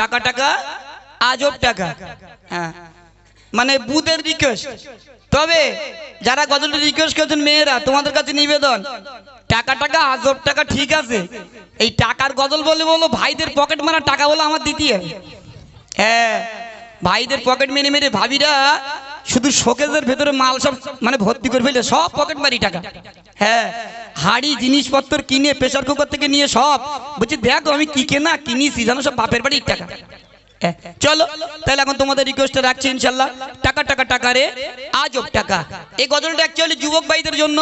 টাকা টাকা, আজব টাকা। হ্যাঁ। মানে বুথের রিকোয়েস্ট তবে যারা গজলটা রিকোয়েস্ট করেছেন মেয়েরা, তোমাদের কাছে নিবেদন, টাকা টাকা, আজব টাকা ঠিক আছে। এই টাকার গজল বলে বলো, ভাইদের পকেট মারা টাকা বলে আমার দ্বিতীয় হ্যাঁ। ভাইদের পকেট মেরে মেরে ভাবিরা শুধু শোকেজের ভেতরে মাল সব মানে ভর্তি করে ফেলে সব পকেট মারি টাকা। হ্যাঁ হাড়ি, জিনিসপত্র কিনে প্রেসার কুকার থেকে নিয়ে সব। বলছি, দেখো, আমি কি কেনা, কিনিছি, জানো, সব বাপের বাড়ির টাকা। চলো, তাহলে এখন তোমাদের রিকোয়েস্টটা রাখছি ইনশাল্লাহ টাকা টাকা টাকা রে, আজব টাকা। এই গজলটা অ্যাকচুয়ালি যুবক ভাইদের জন্য,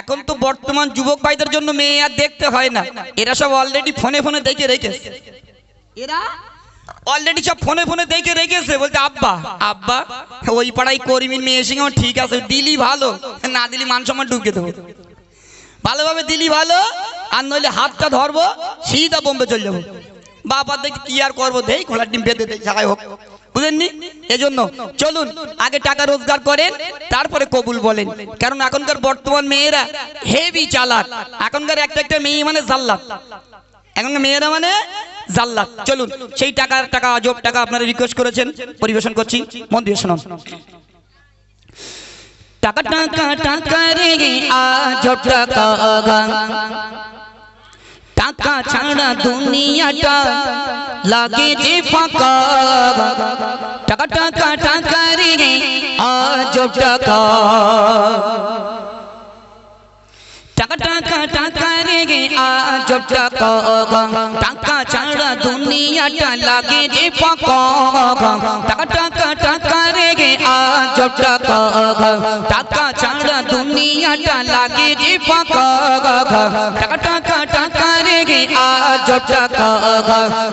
এখন তো বর্তমান যুবক ভাইদের জন্য মেয়ে আর দেখতে হয় না। এরা সব অলরেডি ফোনে ফোনে দেখে রেখেছে। এরা অলরেডি সব ফোনে ফোনে দেখে রেখেছে বলতে আব্বা আব্বা, ওই পাড়ায় কর্মীর মেয়ে এসে ঠিক আছে, দিলি ভালো, না দিলি মান সম্মান ঢুকে দেবো। ভালোভাবে দিলি ভালো, আর নইলে হাতটা ধরবো, সিধা বোম্বে চলে যাব। বাবা দেখি কি আর করব, দেই খোলার ডিম বেঁধে দেই যাই হোক। বুঝেননি? এজন্য চলুন, আগে টাকা রোজগার করেন, তারপরে কবুল বলেন। কারণ এখনকার বর্তমান মেয়েরা হেভি চালাক। এখনকার একটা একটা মেয়ে মানে জাল্লাত এখনকার মেয়েরা মানে জাল্লাত চলুন। সেই টাকার টাকা, আজব টাকা আপনারা রিকোয়েস্ট করেছেন। পরিবেশন করছি। মন দিয়ে শুনুন টাকা টাকা টাকা রে, আজব টাকা। টাকা ছাড়া দুনিয়াটা লাগে যে ফাঁকা। টাকা টাকা টাকা রে, আজব টাকা টাকা। আজব টাকা টাকা ছাড়া দুনিয়াটা লাগে যে ফাঁকা টাকা টাকা টাকা রে আজব টাকা টাকা ছাড়া দুনিয়াটা লাগে যে ফাঁকা টাকা টাকা টাকা রে আজব টাকা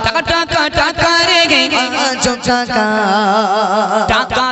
টাকা টাকা টাকা রে আজব টাকা টাকা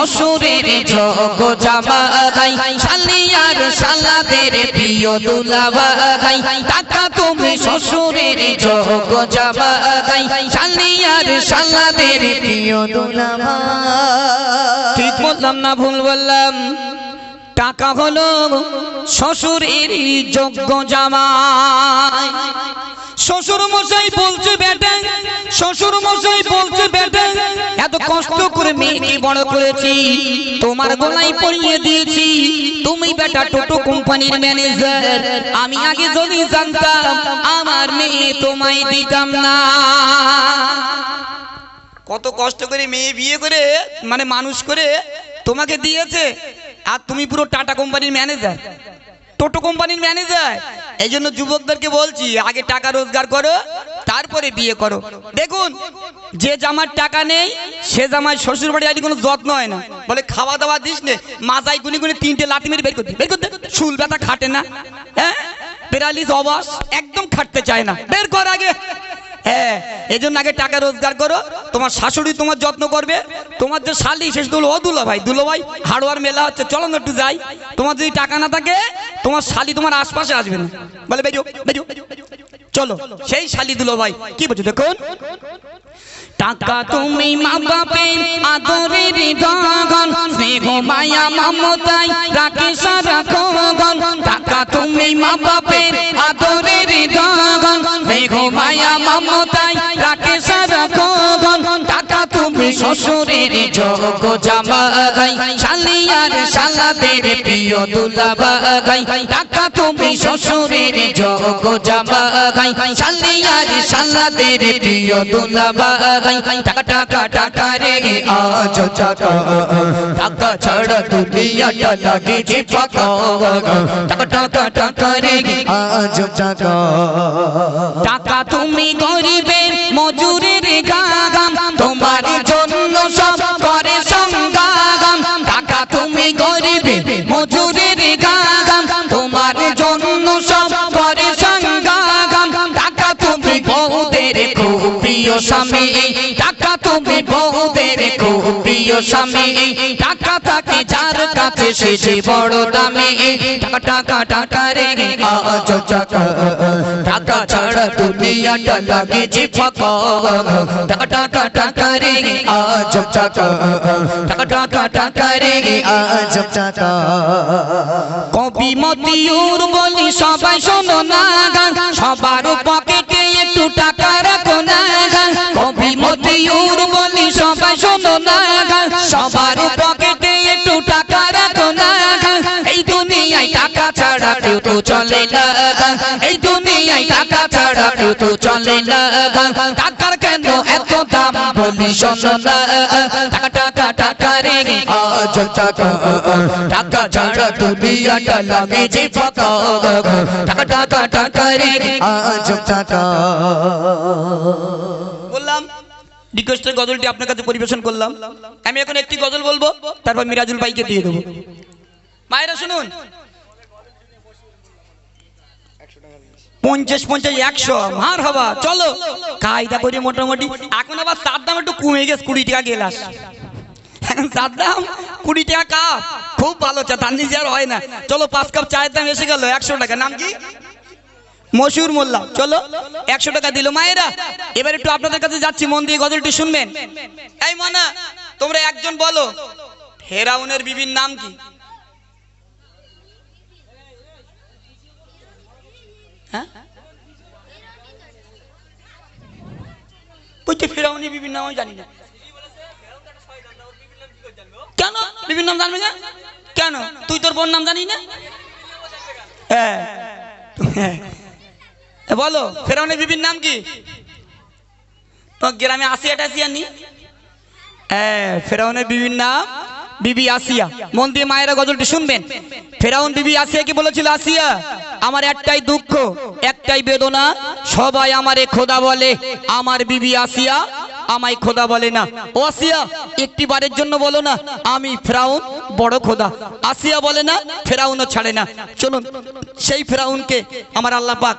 শ্বশুরের যোগ জামাই শালিয়ার শালাদের প্রিয় দুলাভাই টাকা তুমি শ্বশুরের যোগ জামাই শালিয়ার শালাদের প্রিয় দুলাভা ঠিক বললাম না, ভুল বললাম। টাকা হলো শ্বশুরের যোগ্য জামাই। শ্বশুর মশাই বলছে বেটা শ্বশুর মশাই বলছে বেটা এত কষ্ট করে মেয়েকে বড় করেছি, তোমার গলায় পরিয়ে দিয়েছি। তুমি বেটা টোটো কোম্পানির ম্যানেজার আমি আগে যদি জানতাম আমার মেয়ে তোমায় দিতাম না। কত কষ্ট করে মেয়ে বিয়ে করে মানে মানুষ করে তোমাকে দিয়েছে, আর তুমি পুরো টাটা কোম্পানির ম্যানেজার টোটো কোম্পানির ম্যানেজার। এই জন্য যুবকদেরকে বলছি, আগে টাকা রোজগার করো, তারপরে বিয়ে করো। দেখুন, যে জামার টাকা নেই, সে জামার শ্বশুর বাড়ি আজ কোনো যত্ন হয় না। বলে খাওয়া দাওয়া দিস নে মাথায় গুনি গুনি তিনটে লাথি মেরে বের করতে বের করতে চুল ব্যথা খাটে না হ্যাঁ? পেরালিস অবাস, একদম খাটতে চায় না। বের কর আগে। হ্যাঁ এই জন্য আগে টাকা রোজগার করো। তোমার শাশুড়ি তোমার যত্ন করবে। তোমার যে শালি শেষ দুলো ও দুলো ভাই দুলো ভাই হাড়োয়ার মেলা হচ্ছে, চলো না একটু যাই। তোমার যদি টাকা না থাকে তোমার শালি তোমার আশপাশে আসবে না। বলে, বেজো বেজো, চলো। সেই শালি দুলো ভাই। কি বলছো দেখুন টাকা তুমি মা বাপের আদরের গান স্নেহ মায়া মমতাই রাখে সারা খগন। টাকা তুমি মা বাপের আদরের গান স্নেহ মায়া মমতাই শ্বশুরের যোগ জামাই, শালিয়ার শালাদের প্রিয় দুলাভাই। টাকা তুমি শ্বশুরের যোগ জামাই, শালিয়ার শালাদের প্রিয় দুলাভাই। টাকা টাকা টাকা রে, আজ টাকা টাকা ছাড়া দুনিয়াটা লাগে যে ফাঁকা টাকা টাকা টাকা রে, আজ টাকা টাকা তুমি গরিবের মজুরের গাগাম, তোমার তুমি গরিবে, মজুরের গাগাম। তোমার জন্য সব করে সঙ্গাগাম টাকা তুমি বউদের খুব প্রিয় স্বামী। তুমি বহুদের খুব প্রিয় স্বামী। টাকা থাকে যার কাছে যে বড় দামি। টাকা টাকা রে টাকা ছাড়া দুনিয়াটা লাগে যে টাকা টাকা টাকা রে আজ টাকা টাকা টাকা রে আজ টাকা মতিউর বলি, সবাই শোনো না গান। সবার পকেটে না সবার পকেটে একটু টাকা রাখো না এই দুনিয়ায় টাকা ছাড়া কেউ তো চলে না। এই দুনিয়ায় টাকা ছাড়া কেউ তো চলে না। টাকার কেন এত দাম বলি শোনো না। টাকা টাকা রে, আজ টাকা টাকা টাকা রে, আজ টাকা। রিকোয়েস্টের গজলটি আপনার কাছে পরিবেশন করলাম। আমি এখন একটি গজল বলব, তারপর মিরাজুল ভাইকে দিয়ে দেবো। মায়েরা শুনুন। পঞ্চাশ পঞ্চাশ, একশো, মার হবা। চলো, কায়দা করে মোটামুটি। এখন আবার তার দাম একটু কমে গেছে, কুড়ি টাকা গেলাস। এখন চার দাম কুড়ি টাকা। কাপ খুব ভালো চা, তার নিজে আর হয় না। চলো, পাঁচ কাপ চায়ের দাম এসে গেল, একশো টাকা। নাম কি? মশুর মোল্লা। চলো, একশো টাকা দিল মায়েরা। এবার একটু আপনাদের কাছে যাচ্ছি, মন দিয়ে গজলটি শুনবেন। এই মানা, তোমরা একজন বলো, ফেরাউনের বিবির নাম কি? হ্যাঁ? ফেরাউনি জানি না। কেন? নাম না? কেন? তুই তোর বোন নাম জানি না? হ্যাঁ। বলো, ফেরাউনের বিবির নাম কি? গ্রামে আসিয়া টাসিয়া নি? হ্যাঁ ফেরাউনের বিবির নাম বিবি আসিয়া। মন দিয়ে মায়েরা গজলটি শুনবেন। ফেরাউন বিবি আসিয়া কি বলেছিল? আসিয়া, আমার একটাই দুঃখ, একটাই বেদনা, সবাই আমারে খোদা বলে, আমার বিবি আসিয়া আমায় খোদা বলে না। ও একটি বারের জন্য বলো না, আমি ফেরাউন, বড় খোদা। আসিয়া বলে না, ফেরাউনও ছাড়ে না। চলুন, সেই ফেরাউনকে আমার আল্লাহ পাক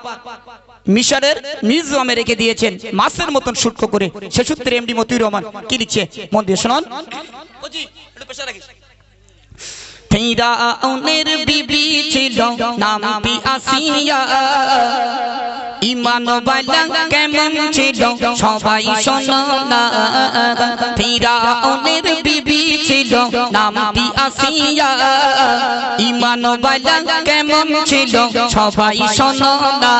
মিশরের মিউজিয়ামে রেখে দিয়েছেন, মাছের মতন শুটকো করে। সে সূত্রে এমডি মতিউর রহমান কি লিখছে? মন দিয়ে শুনুন। ফিরাউনের বিবি ছিল নামটি আসিয়া ইমান বালা কেমন ছিল সবাই শোনো না ফিরাউনের বিবি ছিল নামটি আসিয়া ইমান বালা কেমন ছিল সবাই শোনো না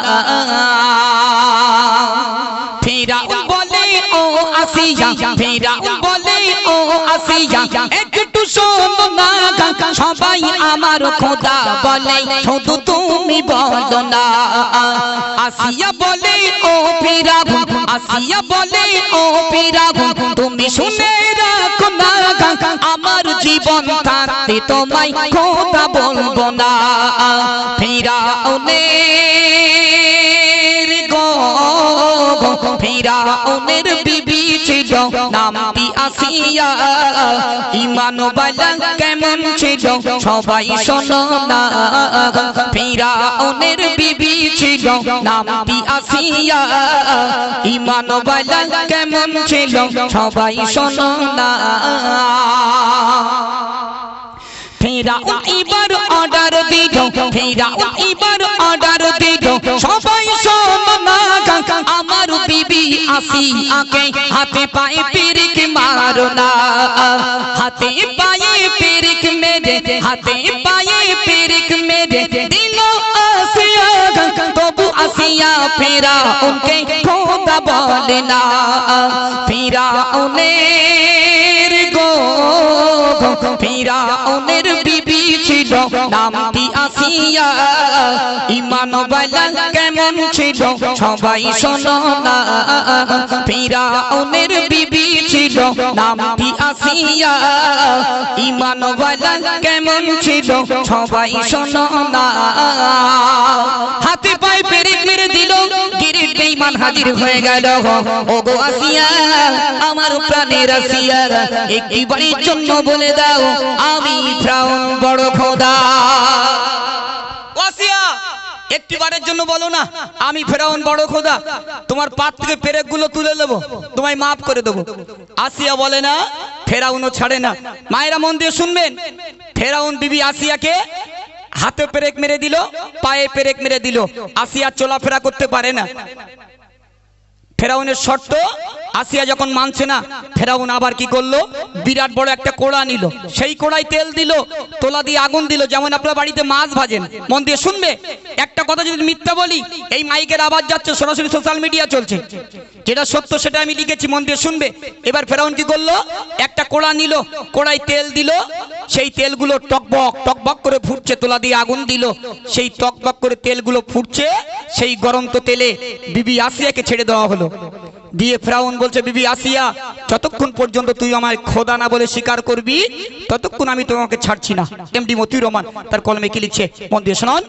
ফিরাউন বলে ও আসিয়া ফিরাউন বলে ও আসিয়া একটু শোনো সবাই আমার খোদা বলে, শুধু তুমি বলো না। আসিয়া বলে, ও ফিরাউন, আসিয়া বলে, ও ফিরাউন, তুমি শুনে আমার জীবন থাকতে তোমায় খোদা বলব না। ফিরাউনের ফিরাউনের বিবি ছিল, নামটি আসিয়া, ইমান বালা কেমন ছিল, সবাই শোনো না। ফিরাউনের বিবি ছিল, নামটি আসিয়া, ইমান বালা কেমন ছিল, সবাই শোনো না। ফেরাউন এবার অর্ডার দিল ফেরাউন এবার অর্ডার দিল সবাই শোনো না আমার বিবি আসি আগে হাতে পায়ে পেরিক মারো না হাতে পায়ে পেরিক মেরে, হাতে পায়ে পেরিক মেরে। দিল আসিয়া তবু আসিয়া ফেরা উনকে, খোদা বলে না। ফেরা উনের গো ফিরাউনের বিবি ছিল, নামটি কেমন ছিল, সবাই শোনো না। ফিরাউনের বিবি ছিল কেমন ছিল, সবাই শোনো না। হাতে পায়ে মেরে হাজির হয়ে গেল। আসিয়া, আমার প্রাণের জন্য বলে দাও, আমি বড় খোদা। আসিয়া, একটি বারের জন্য বলো না, আমি ফেরাউন বড় খোদা। তোমার পাত থেকে পেরেকগুলো তুলে দেবো তোমায় মাফ করে দেবো। আসিয়া বলে না, ফেরাউনও ছাড়ে না। মায়েরা মন দিয়ে শুনবেন, ফেরাউন বিবি আসিয়াকে হাতে পেরেক মেরে দিল, পায়ে পেরেক মেরে দিল। আসিয়া চলাফেরা করতে পারে না। ফেরাউনের শর্ত, আসিয়া যখন মানছে না, ফেরাউন আবার কি করল? বিরাট বড় একটা কোড়া নিল। সেই কোড়ায় তেল দিল, তোলা দিয়ে আগুন দিল, যেমন আপনার বাড়িতে মাছ ভাজেন। মন দিয়ে শুনবে? একটা কথা যদি মিথ্যা বলি, এই মাইকের আওয়াজ যাচ্ছে, সরাসরি সোশ্যাল মিডিয়া চলছে। যেটা সত্য সেটা আমি লিখেছি, মন দিয়ে শুনবে? এবার ফেরাউন কি করল? একটা কোড়া নিল, কোড়ায় তেল দিল, সেই তেলগুলো টকবক টকবক করে ফুটছে, তোলা দিয়ে আগুন দিল। সেই টকবক করে তেলগুলো ফুটছে, সেই গরম তো তেলে। বিবি আসিয়াকে ছেড়ে দেওয়া হলো। দিয়ে ফ্রাউন বলছে, বিবি আসিয়া, যতক্ষণ পর্যন্ত তুই আমার খোদা না বলে স্বীকার করবি, ততক্ষণ আমি তোমাকে ছাড়ছি না। এমডি মতিউর রহমান তার কলমে কি লিখছে? মন দিয়ে শোনান।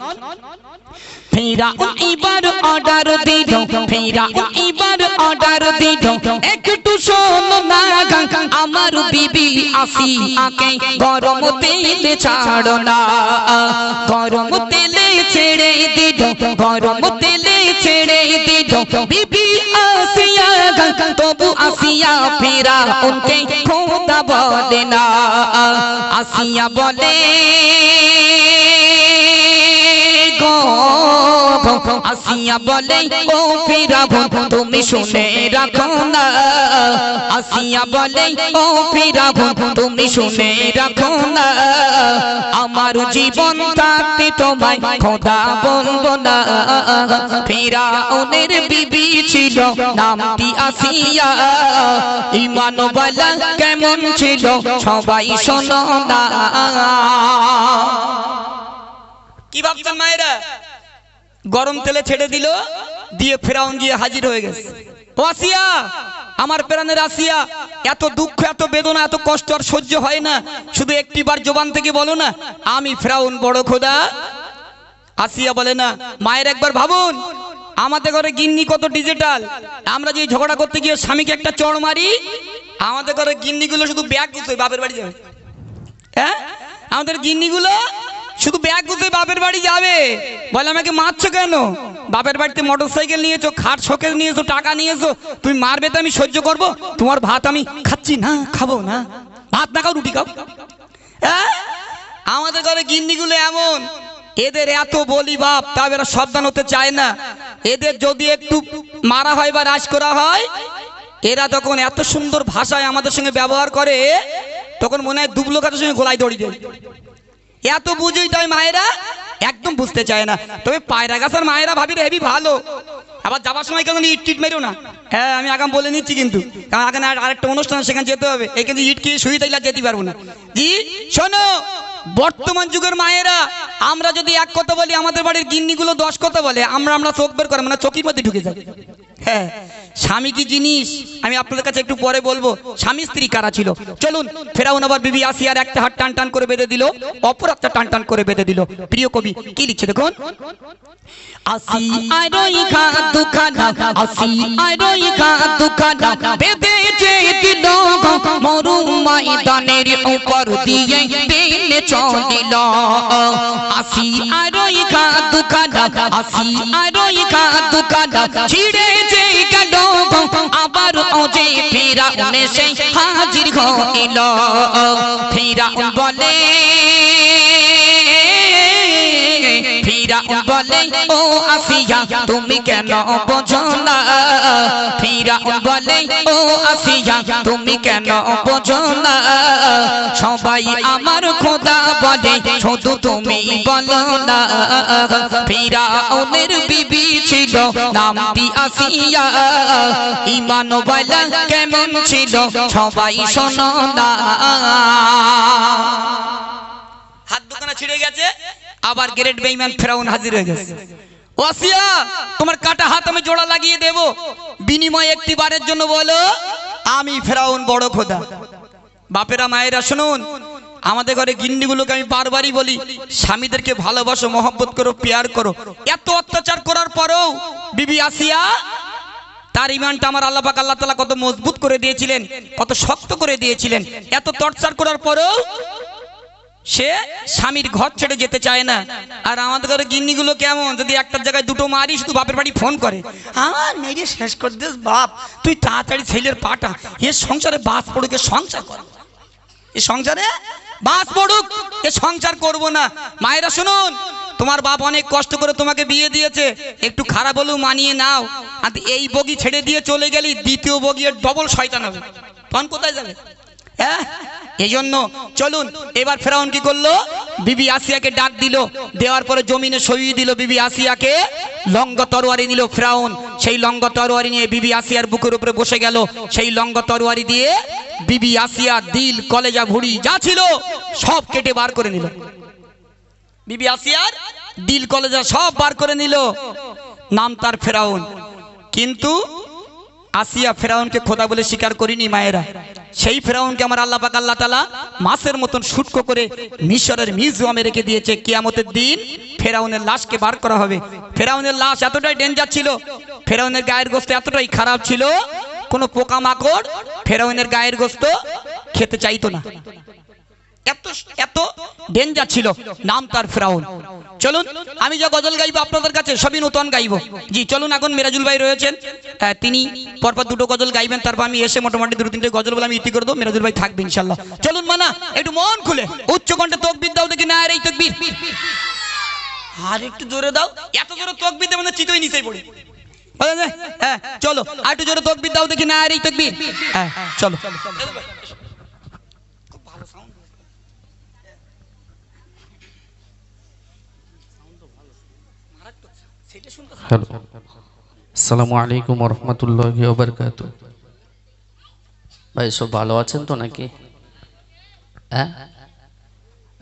ছেড়ে দিল গরম তেলে ছেড়ে দিল বিবি আসিয়া তবু আসিয়া ফেরা উনকে খোদা বলে না আসিয়া বলে গো আসিয়া বলে, ও ফিরাবন, তুমি শুনে রাখো না। আসিয়া বলে, ও ফিরাবন, তুমি শুনে রাখো না। আমার জীবন থাকতে তোমায় খোদা বলব না। ফিরাউনের বিবি ছিল, নামটি আসিয়া। ইমান বলা কেমন ছিল, সবাই শোনো না। কি ভাবছেন মায়েরা? গরম তেলে ছেড়ে দিল, দিয়ে ফেরাউন গিয়ে হাজির হয়ে গেছে। ও আসিয়া, আমার প্রাণের আসিয়া, এত দুঃখ, এত বেদনা, এত কষ্ট আর সহ্য হয় না। শুধু একটি বার জবান থেকে বলো না, আমি ফেরাউন বড় খোদা। আসিয়া বলে, না, মায়ের একবার ভাবুন, আমাদের ঘরে গিন্নি কত ডিজিটাল আমরা যে ঝগড়া করতে গিয়ে স্বামীকে একটা চড় মারি, আমাদের ঘরে গিন্নিগুলো শুধু ব্যাগ গুছোয় বাপের বাড়ি যাবে। হ্যাঁ? আমাদের গিন্নিগুলো শুধু ব্যাগ গুছে বাপের বাড়ি যাবে। বলে আমাকে মারছো কেন? বাপের বাড়িতে মোটর সাইকেল নিয়েছো, খাট শোকেস নিয়েছো, টাকা নিয়েছো, তুমি মারবে তো আমি সহ্য করব? তোমার ভাত আমি খাচ্ছি না, খাব না। ভাত না খাও, রুটি খাও। আমাদের ঘরে গিন্নিগুলো এমন। এদের এত বলি বাপ তা এরা সাবধান হতে চায় না। এদের যদি একটু মারা হয় বা রাজ করা হয়, এরা তখন এত সুন্দর ভাষায় আমাদের সঙ্গে ব্যবহার করে, তখন মনে হয় দুবলো কাঠের সঙ্গে গোলায় দড়ি দেয়। এত বুঝেই তাই মায়েরা? একদম বুঝতে চায় না। তবে পায়রা গাছের মায়েরা ভাবি হেবি ভালো। আবার যাবার সময় কেন ইট টিট মেরো না। হ্যাঁ আমি আগাম বলে নিচ্ছি কিন্তু। কারণ আগে আর- আরেকটা অনুষ্ঠান সেখানে যেতে হবে। এই কিন্তু ইট খেয়ে শুয়ে থাকলে যেতে পারব না। জি, শোনো, বর্তমান যুগের মায়েরা, আমরা যদি এক কথা বলি, আমাদের বাড়ির গিন্নিগুলো দশ কথা বলে, আমরা আমরা চোখ বের করে মানে চোখের মধ্যে ঢুকে যাই। হ্যাঁ স্বামী কি জিনিস? আমি আপনাদের কাছে একটু পরে বলব, স্বামী স্ত্রী কারা ছিল? চলুন, ফেরাউন আবার বিবি আসিয়ার একটা হাত টান টান করে বেঁধে দিল অপর একটা টান টান করে বেঁধে দিল। প্রিয় কবি, কি লিখছে দেখুন, ছিড়ে ওজে ফেরা সে হাজির হইল। ফেরা বলে বলে ও আসিয়া তুমি কেন বোঝো না ফিরা বলে ও আসিয়া তুমি কেন বোঝো না সবাই আমার খোদা বলে, শুধু তুমি বলো না। ফিরা ওনের বিবি ছিল, নামটি আসিয়া ইমান বলা কেমন ছিল, সবাই শোনো না। হাত দুখানা ছিঁড়ে গেছে? আবার গ্রেট বেইমান ফেরাউন হাজির হয়ে গেছে। ওয়াসিয়া, তোমার কাটা হাত আমি জোড়া লাগিয়ে দেব। বিনিময় একটি বারের জন্য বলো, আমি ফেরাউন বড় খোদা। বাপেরা, মায়েরা, শুনুন। আমাদের ঘরে গিন্নিগুলোকে আমি বারবারই বলি, স্বামীদেরকে ভালোবাসো, মহব্বত করো, পেয়ার করো। এত অত্যাচার করার পরেও, বিবি আসিয়া, তার ইমানটা আমার আল্লাহ পাক আল্লাহ তাআলা কত মজবুত করে দিয়েছিলেন, কত শক্ত করে দিয়েছিলেন। এত টর্চার করার পরেও সে স্বামীর ঘর ছেড়ে যেতে চায় না। আর আমাদের ঘরে গিন্নিগুলো কেমন? যদি একটা জায়গায় দুটো মারি শুধু বাপের বাড়ি ফোন করে। আমার মেয়ে শেষ করে দিস বাপ, তুই তাড়াতাড়ি ছেলের পাটা। এ সংসারে বাস পড়ুকে সংসার কর এ সংসারে বাস পড়ুক, এ সংসার করব না। মায়েরা, শুনুন, তোমার বাপ অনেক কষ্ট করে তোমাকে বিয়ে দিয়েছে। একটু খারাপ হলেও মানিয়ে নাও। আর এই বগি ছেড়ে দিয়ে চলে গেলি, দ্বিতীয় বগি ডবল শয়তান হবে। তখন কোথায় যাবে? হ্যাঁ এই জন্য চলুন, এবার ফেরাউন কি করল? বিবি আসিয়াকে ডাক দিল, দেওয়ার পরে জমিনে সইয়ে দিল বিবি আসিয়াকে, লঙ্গ তরোয়ারি দিল ফেরাউন। সেই লঙ্গ তরোয়ারি নিয়ে বিবি আসিয়ার বুকের উপরে বসে গেল। সেই লঙ্গ তরোয়ারি দিয়ে বিবি আসিয়া দিল, কলেজা ভুড়ি যা ছিল সব কেটে বার করে নিল। বিবি আসিয়ার দিল, কলেজা সব বার করে নিল। নাম তার ফেরাউন। কিন্তু আসিয়া ফেরাউনকে খোদা বলে স্বীকার করিনি মায়েরা। সেই ফেরাউনকে আমার আল্লাহ পাক আল্লাহ তালা মাছের মতন শুটকো করে মিশরের মিউজিয়ামে রেখে দিয়েছে। কিয়ামতের দিন ফেরাউনের লাশকে বার করা হবে। ফেরাউনের লাশ এতটাই ডেঞ্জার ছিল, ফেরাউনের গায়ের গোস্ত এতটাই খারাপ ছিল, কোনো পোকামাকড় ফেরাউনের গায়ের গোস্ত খেতে চাইতো না। এত ডেঞ্জার ছিল। নাম তার ফেরাউন। চলুন, আমি যা গজল গাইবো আপনাদের কাছে, সবই নতুন গাইবো। জি, চলুন এখন মিরাজুল ভাই রয়েছেন। তিনি পরপর দুটো গজল গাইবেন, তারপর আমি এসে মোটামুটি দুটো তিনটে গজল বলে আমি ইতি ভাই থাকবে চলুন মানা, একটু মন খুলে। উচ্চ কণ্ঠে তকবির দাও না আর এই আর একটু জোরে দাও। এত জোরে তকবির দেবে না, চিতই নিচেই পড়ি। হ্যাঁ চলো, আর একটু জোরে তকবির দাও দেখি, না আর এই তকবির। হ্যাঁ হ্যালো। আসসালামু আলাইকুম রহমতুল্লাহ ওবরকাত ভাই সব ভালো আছেন তো নাকি? হ্যাঁ?